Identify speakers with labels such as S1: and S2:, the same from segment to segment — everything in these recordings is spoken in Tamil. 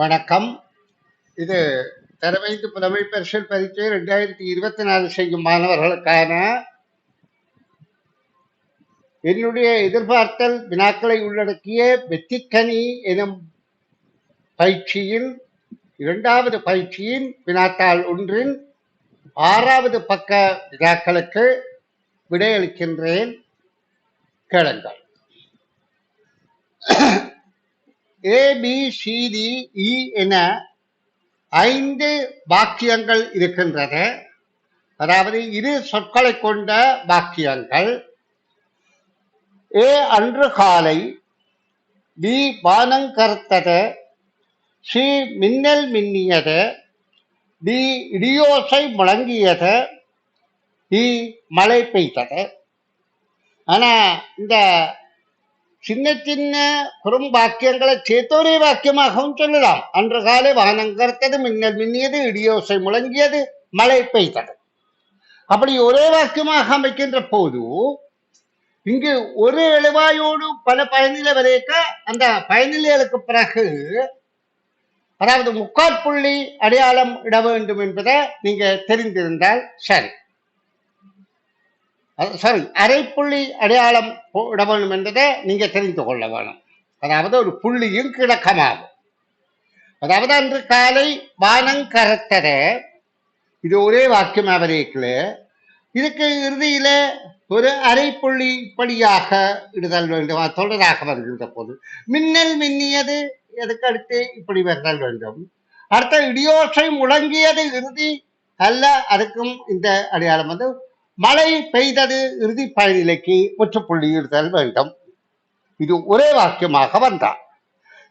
S1: வணக்கம். இது தரவைந்து புலமை பரிசல் பரீட்சை ரெண்டாயிரத்தி இருபத்தி நாலு செய்யும் மாணவர்களுக்கான என்னுடைய எதிர்பார்த்தல் வினாக்களை உள்ளடக்கிய வெற்றிக்கனி எனும் பயிற்சியில் இரண்டாவது பயிற்சியின் வினாத்தாள் ஒன்றின் ஆறாவது பக்க வினாக்களுக்கு விடையளிக்கின்றேன். கேளுங்கள். ஏபிசிடிஇ e என ஐந்து வாக்கியங்கள் இருக்கின்றது. அதாவது இரு சொற்களை கொண்ட வாக்கியங்கள். ஏ அன்று காலை. பி வானங்கருத்தது சி மின்னல் மின்னியது. டி இடியோசை முழங்கியது. டி மழை பெய்தது. ஆனால் இந்த சின்ன சின்ன குறும்பாக்கியங்களை சேத்தோரே வாக்கியமாகவும் சொல்லலாம் அன்று காலை வானம் கருத்தது மின்னல் மின்னியது இடியோசை முழங்கியது மழை பெய்தது அப்படி ஒரே வாக்கியமாக அமைக்கின்ற போது இங்கு ஒரு எழுவாயோடு பல பயனிலை வரைக்க அந்த பயனிலைகளுக்கு பிறகு அதாவது முக்காற்புள்ளி அடையாளம் இட வேண்டும் என்பதை நீங்க தெரிந்திருந்தால் சரி சாரி அரைப்புள்ளி அடையாளம் போட வேண்டும் என்பதை நீங்கள் தெரிந்து கொள்ள வேணும். அதாவது ஒரு புள்ளியும் கிழக்கமாகும். அதாவது அன்று காலை வானங்கரத்தர இது ஒரே வாக்கியம் அவரேக்குல இதுக்கு இறுதியில ஒரு அரைப்புள்ளி படியாக இடுதல் வேண்டும் தொடராக வருகின்ற போது. மின்னல் மின்னியது எதுக்கு அடுத்து இப்படி வருதல் வேண்டும்? அடுத்த இடியோசை முழங்கியது இறுதி அல்ல அதுக்கும் இந்த அடையாளம் வந்து மழை பெய்தது இறுதி பயனிலைக்கு முற்றுப்புள்ளியிடுதல் வேண்டும். இது ஒரே வாக்கியமாக வந்தார்.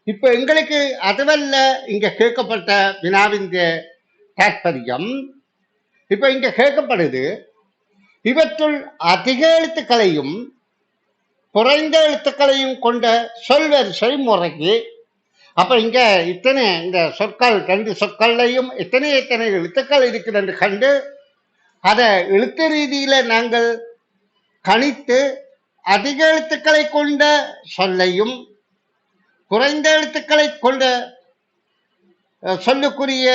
S1: இப்ப எங்களுக்கு அதுவல்ல இங்க கேட்கப்பட்ட வினாவின் தாற்பயம் இப்ப இங்க கேட்கப்படுது இவற்றுள் அதிக எழுத்துக்களையும் குறைந்த எழுத்துக்களையும் கொண்ட சொல்வரிசை முறைக்கு அப்ப இங்க இத்தனை இந்த சொற்கள் ரெண்டு சொற்கள்லையும் எத்தனை எத்தனை எழுத்துக்கள் இருக்குதுன்னு கண்டு அதை எழுத்து ரீதியில நாங்கள் கணித்து அதிக எழுத்துக்களை கொண்ட சொல்லையும் குறைந்த எழுத்துக்களை கொண்ட சொல்லுக்குரிய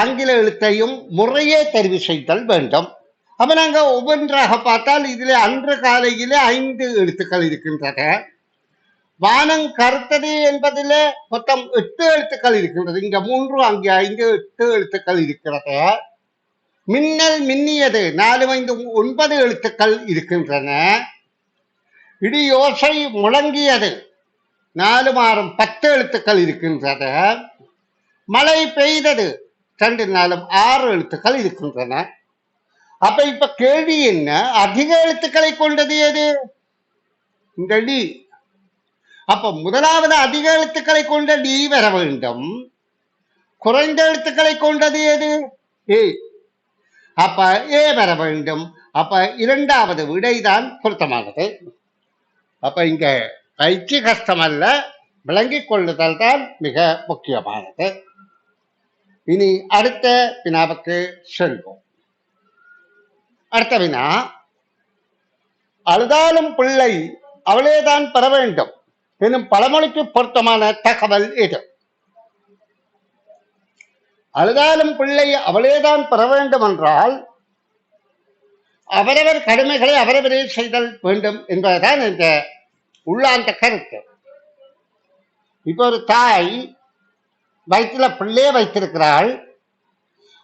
S1: ஆங்கில எழுத்தையும் முறையே தெரிவு செய்தல் வேண்டும். அப்ப நாங்க ஒவ்வொன்றாக பார்த்தால் இதுல அன்று காலையில் ஐந்து எழுத்துக்கள் இருக்கின்றன. வானம் கருத்தது என்பதில் மொத்தம் எட்டு எழுத்துக்கள் இருக்கின்றது. இங்க மூன்று அங்கே ஐந்து எட்டு எழுத்துக்கள் இருக்கிறது. மின்னல் மின்னியது. நாலு ஐந்து ஒன்பது எழுத்துக்கள் இருக்கின்றன. இடியோசை முழங்கியது. நாலு மாறும் பத்து எழுத்துக்கள் இருக்கின்றன. மழை பெய்தது. ரெண்டு நாளும் ஆறு எழுத்துக்கள் இருக்கின்றன. அப்ப இப்ப கேள்வி என்ன? அதிக எழுத்துக்களை கொண்டது எது? இந்த டி. அப்ப முதலாவது அதிக எழுத்துக்களை கொண்ட டி வர வேண்டும். குறைந்த எழுத்துக்களை கொண்டது எது? ஏ. அப்ப ஏ வர வேண்டும். அப்ப இரண்டாவது விடைதான் பொருத்தமானது. அப்ப இங்க பயிற்சி கஷ்டமல்ல விளங்கிக் கொள்ளுதல் தான் மிக முக்கியமானது. இனி அடுத்த வினாவுக்கு செல்வோம். அடுத்த வினா அழுதாலும் பிள்ளை அவளேதான் பெற வேண்டும் எனும் பழமொழிக்கு பொருத்தமான தகவல் இது அழுதாலும் பிள்ளை அவளேதான் பெற வேண்டும் என்றால் அவரவர் கடமைகளை அவரவரே செய்தல் வேண்டும் என்பதுதான் இந்த உள்ளாந்த கருத்து. இப்போ ஒரு தாய் வயிற்றுல பிள்ளையை வைத்திருக்கிறாள்.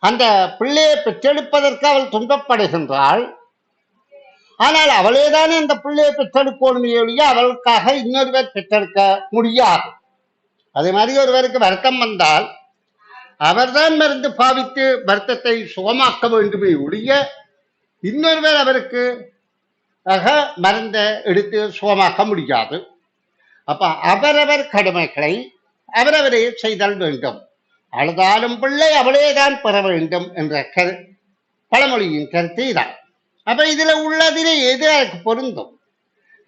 S1: அந்த பிள்ளையை பெற்றெடுப்பதற்கு அவள் துன்பப்படுகின்றாள். ஆனால் அவளேதானே அந்த பிள்ளையை பெற்றெடுக்கணுமே ஒழிய அவளுக்காக இன்னொருவர் பெற்றெடுக்க முடியாது. அதே மாதிரி ஒருவருக்கு வருத்தம் வந்தால் அவர்தான் மருந்து பாவித்து வருத்தத்தை சுகமாக்க வேண்டுமே ஒழிய இன்னொருவர் அவருக்கு ஆக மருந்தை எடுத்து சுகமாக்க முடியாது. அப்ப அவரவர் கடமைகளை அவரவரே செய்தல் வேண்டும். அழுதாலும் பிள்ளை அவளேதான் பெற வேண்டும் என்ற கரு பழமொழியின் கருத்து இதான். அப்ப இதுல உள்ளதிலே எது எனக்கு பொருந்தும்?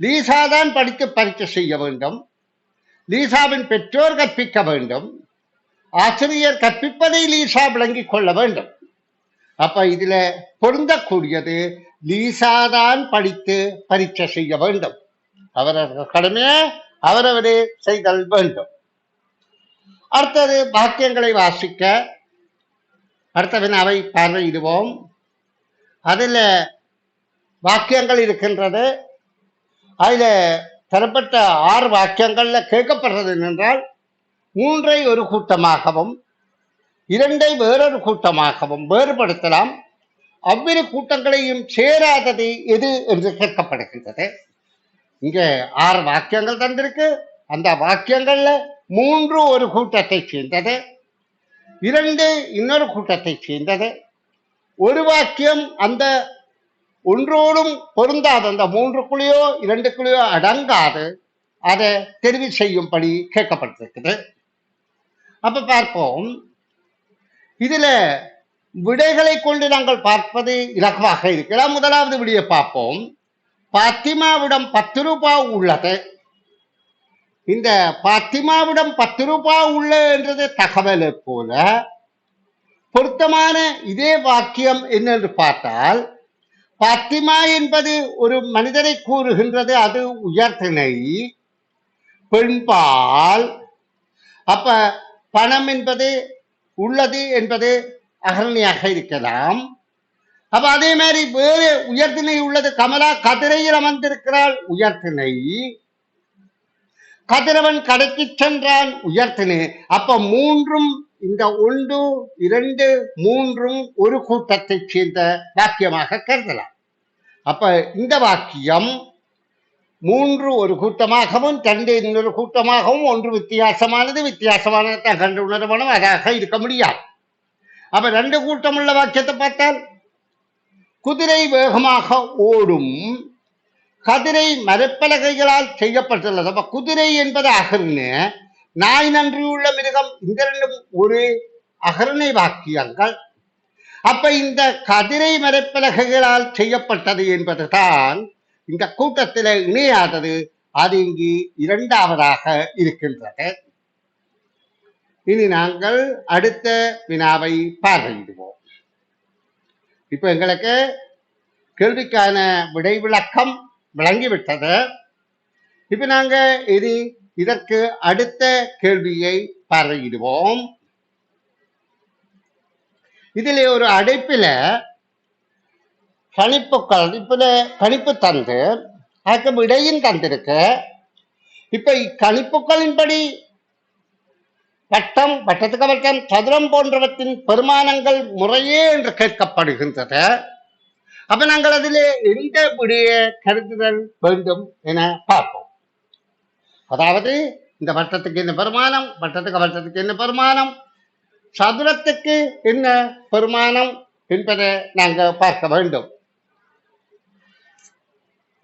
S1: லீசா தான் படித்து பரீட்சை செய்ய வேண்டும். லீசாவின் பெற்றோர் கற்பிக்க வேண்டும். ஆசிரியர் கற்பிப்பதை லீசா விளங்கிக் கொள்ள வேண்டும். அப்ப இதுல பொருந்தக்கூடியது லீசாதான் படித்து பரீட்சை செய்ய வேண்டும். அவரவர் கடமையை அவரவரே செய்தல் வேண்டும். அடுத்தது வாக்கியங்களை வாசிக்க. அடுத்த வினாவை பார்வையிடுவோம். அதில் வாக்கியங்கள் இருக்கின்றது. அதில் தரப்பட்ட ஆறு வாக்கியங்களில் கேட்கப்படுறது என்னென்றால் மூன்றை ஒரு கூட்டமாகவும் இரண்டை வேறொரு கூட்டமாகவும் வேறுபடுத்தலாம். அவ்விரு கூட்டங்களையும் சேராதது எது என்று கேட்கப்படுகின்றது. இங்கே ஆறு வாக்கியங்கள் தந்திருக்கு. அந்த வாக்கியங்கள்ல மூன்று ஒரு கூட்டத்தை சேர்ந்தது. இரண்டு இன்னொரு கூட்டத்தை சேர்ந்தது. ஒரு வாக்கியம் அந்த ஒன்றோடும் பொருந்தாத அந்த மூன்றுக்குள்ளேயோ இரண்டுக்குள்ளேயோ அடங்காது. அதை தெரிவு செய்யும்படி கேட்கப்பட்டிருக்குது. அப்ப பார்ப்போம். இதுல விடைகளை கொண்டு நாங்கள் பார்ப்பது இலகுவாக இருக்கலாம். முதலாவது விடிய பார்ப்போம். பாத்திமாவிடம் பத்து ரூபாய் உள்ளது. இந்த பாத்திமாவிடம் பத்து ரூபாய் உள்ள என்றது தகவலை போல பொருத்தமான இதே வாக்கியம் என்னென்று பார்த்தால் பாத்திமா என்பது ஒரு மனிதரை கூறுகின்றது அது உயர்திணை பெண்பால். அப்ப பணம் என்பது உள்ளது என்பது அகரணியாக இருக்கலாம். அப்ப அதே மாதிரி வேறு உயர்திணை உள்ளது. கமலா கதிரையில் அமர்ந்திருக்கிறாள் உயர்திணை கதிரவன் கடைக்கு சென்றான் உயர்த்தினே அப்ப மூன்றும் இந்த ஒன்று இரண்டு மூன்றும் ஒரு கூட்டத்தை சேர்ந்த வாக்கியமாக கருதலாம். அப்ப இந்த வாக்கியம் மூன்று ஒரு கூட்டமாகவும் தந்தை இன்னொரு கூட்டமாகவும் ஒன்று வித்தியாசமானது வித்தியாசமானதை தான் கண்டு உணர்வனும் அதாக இருக்க முடியாது. அப்ப ரெண்டு கூட்டமுள்ள வாக்கியத்தை பார்த்தால் குதிரை வேகமாக ஓடும் கதிரை மரப்பலகைகளால் செய்யப்பட்டுள்ளது. அப்ப குதிரை என்பது அகர்னு நாய் நன்றியுள்ள மிருகம் இந்த ரெண்டும் ஒரு அகர்ணை வாக்கியங்கள். அப்ப இந்த கதிரை மரப்பலகைகளால் செய்யப்பட்டது என்பதுதான் இந்த கூட்டத்தில் இணையாதது அது இங்கு இரண்டாவதாக இருக்கின்றது. இனி நாங்கள் அடுத்த வினாவை பார்வையிடுவோம். இப்ப எங்களுக்கு கேள்விக்கான விடை விளக்கம் விளங்கிவிட்டது இப்ப நாங்க இனி இதற்கு அடுத்த கேள்வியை பார்வையிடுவோம். இதிலே ஒரு அடைப்பில கணிப்பு கணிப்புல கணிப்பு தந்து அதுக்கு விடையும் தந்திருக்கு இப்ப இக்கணிப்புகளின்படி வட்டம் வட்டத்துக்கு வட்டம் சதுரம் போன்றவற்றின் பெருமானங்கள் முறையே என்று கேட்கப்படுகின்றது அப்ப நாங்கள் அதிலே எந்த விடைய கருதுதல் வேண்டும் என பார்ப்போம். அதாவது இந்த வட்டத்துக்கு என்ன பெருமானம் வட்டத்துக்கு வட்டத்துக்கு என்ன பெருமானம் சதுரத்துக்கு என்ன பெருமானம் என்பதை நாங்க பார்க்க வேண்டும்.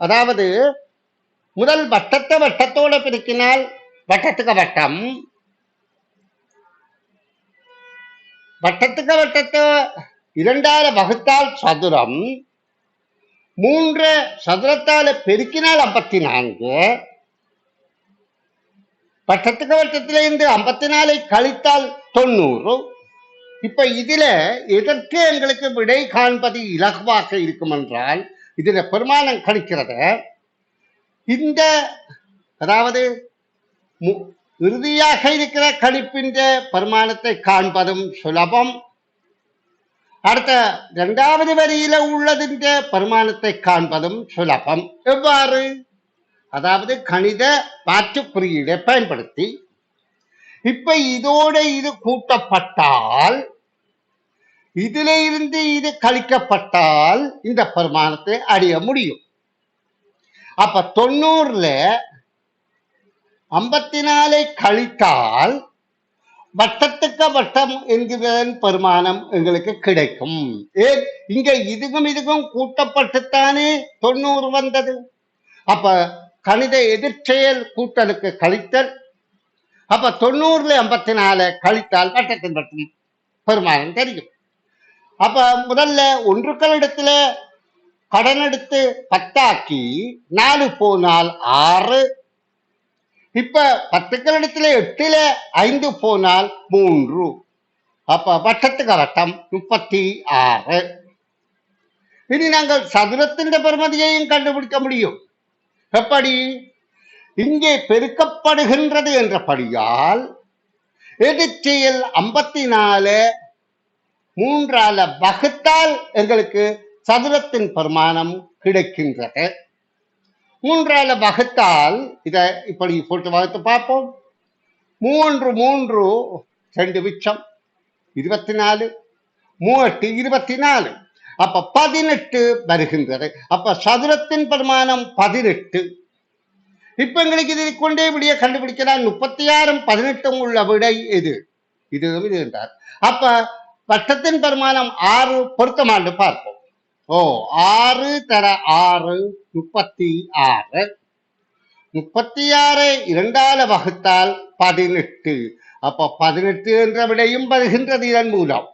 S1: அதாவது முதல் வட்டத்தை வட்டத்தோட பெருக்கினால் வட்டத்துக்கு வட்டம். வட்டத்துக்கு வட்டத்தை இரண்டால வகுத்தால் சதுரம். மூன்று சதுரத்தால பெருக்கினால் ஐம்பத்தி நான்கு வட்டத்துக்கு வட்டத்திலிருந்து ஐம்பத்தி நாலை கழித்தால் தொண்ணூறு. இப்ப இதுல எதற்கு எங்களுக்கு விடை காண்பது இலகுவாக இருக்கும் என்றால் இதில் பெருமானம் கணிக்கிறத இந்த அதாவது இறுதியாக இருக்கிற கணிப்பின் பெருமானத்தை காண்பதும் சுலபம். அடுத்த இரண்டாவது வரியில உள்ளதின்ற பெருமானத்தை காண்பதும் சுலபம். எவ்வாறு? அதாவது கணித மாற்று குறியீடை பயன்படுத்தி இப்ப இதோட இது கூட்டப்பட்டால் இதுல இருந்து இது கழிக்கப்பட்டால் இந்த பிரமாணத்தை அடைய முடியும். அப்ப தொண்ணூறுல ஐம்பத்தி நாலை கழித்தால் வட்டத்துக்கு வட்டம் என்கிறதன் பெருமானம் எங்களுக்கு கிடைக்கும். ஏன்? இங்க இதுக்கும் இதுக்கும் கூட்டப்பட்டுத்தானே தொண்ணூறு வந்தது. அப்ப கணித எதிர்ச்செயல் கூட்டலுக்கு கழித்தல். அப்ப தொண்ணூறுல ஐம்பத்தி நாலு கழித்தால் வட்டத்தின் வட்டம் பெருமானம் தெரியும். அப்ப முதல்ல ஒன்றுக்களிடத்துல கடன் எடுத்து பத்தாக்கி நாலு போனால் ஆறு. இப்ப பத்துக்களிடத்துல எட்டுல ஐந்து போனால் மூன்று. அப்ப வட்டத்துக்கு வட்டம் முப்பத்தி ஆறு. இனி நாங்கள் சதுரத்தின் பெருமதியையும் கண்டுபிடிக்க முடியும். எப்படி? இங்கே பெருக்கப்படுகின்றது என்றபடியால் எதிர்ச்சியில் ஐம்பத்தி நாலு மூன்றால வகுத்தால் எங்களுக்கு சதுரத்தின் பிரமாணம் கிடைக்கின்றது. மூன்றால வகுத்தால் இதை இப்படி போட்டு வகுத்து பார்ப்போம். மூன்று மூன்று ரெண்டு மிச்சம் இருபத்தி நாலு மூவெட்டு இருபத்தி நாலு அப்ப பதினெட்டு வருகின்றது. அப்ப சதுரத்தின் பிரமாணம் பதினெட்டு. இப்ப எங்களுக்கு இதை கொண்டே விடிய கண்டுபிடிக்கலாம் முப்பத்தி ஆறும் பதினெட்டும் உள்ள விடை எது? இதுவும் இது என்றார். அப்ப வட்டத்தின் பெருமானம் ஆறு பொருத்தமாண்டு பார்ப்போம். ஓ ஆறு தர ஆறு முப்பத்தி ஆறு. முப்பத்தி ஆறு இரண்டால வகுத்தால் பதினெட்டு. அப்ப பதினெட்டு என்ற விடையும் வருகின்றது இதன் மூலம்.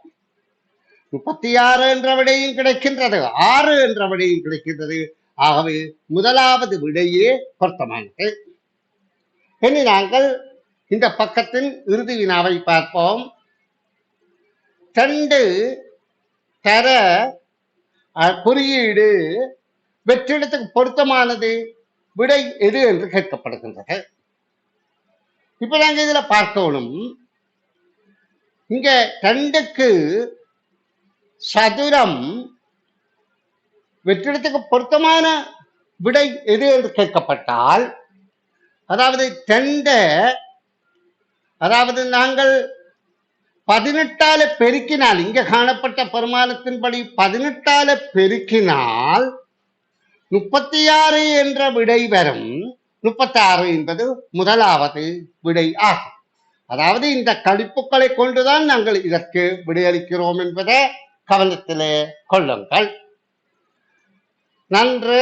S1: முப்பத்தி ஆறு என்ற விடையும் கிடைக்கின்றது ஆறு என்ற விடையும் கிடைக்கின்றது. ஆகவே முதலாவது விடையே பொருத்தமானது. இனி நாங்கள் இந்த பக்கத்தின் இறுதி வினாவை பார்ப்போம். ரெண்டு தர அஹ், குறியீடு வெற்றிடத்துக்கு பொருத்தமானது விடை எது என்று கேட்கப்படுகின்றது. இப்ப நாங்க இதுல பார்க்கணும். இங்க ரெண்டுக்கு சதுரம் வெற்றிடத்துக்கு பொருத்தமான விடை எது என்று கேட்கப்பட்டால் அதாவது தெண்ட அதாவது நாங்கள் பதினெட்டால பெருக்கினால் இங்க காணப்பட்ட பரிமாணத்தின்படி பதினெட்டால பெருக்கினால் முப்பத்தி ஆறு என்ற விடை வரும். முப்பத்தி ஆறு என்பது முதலாவது விடை ஆகும். அதாவது இந்த கழிப்புகளை கொண்டுதான் நாங்கள் இதற்கு விடையளிக்கிறோம் என்பதை கவனத்திலே கொள்ளுங்கள். நன்று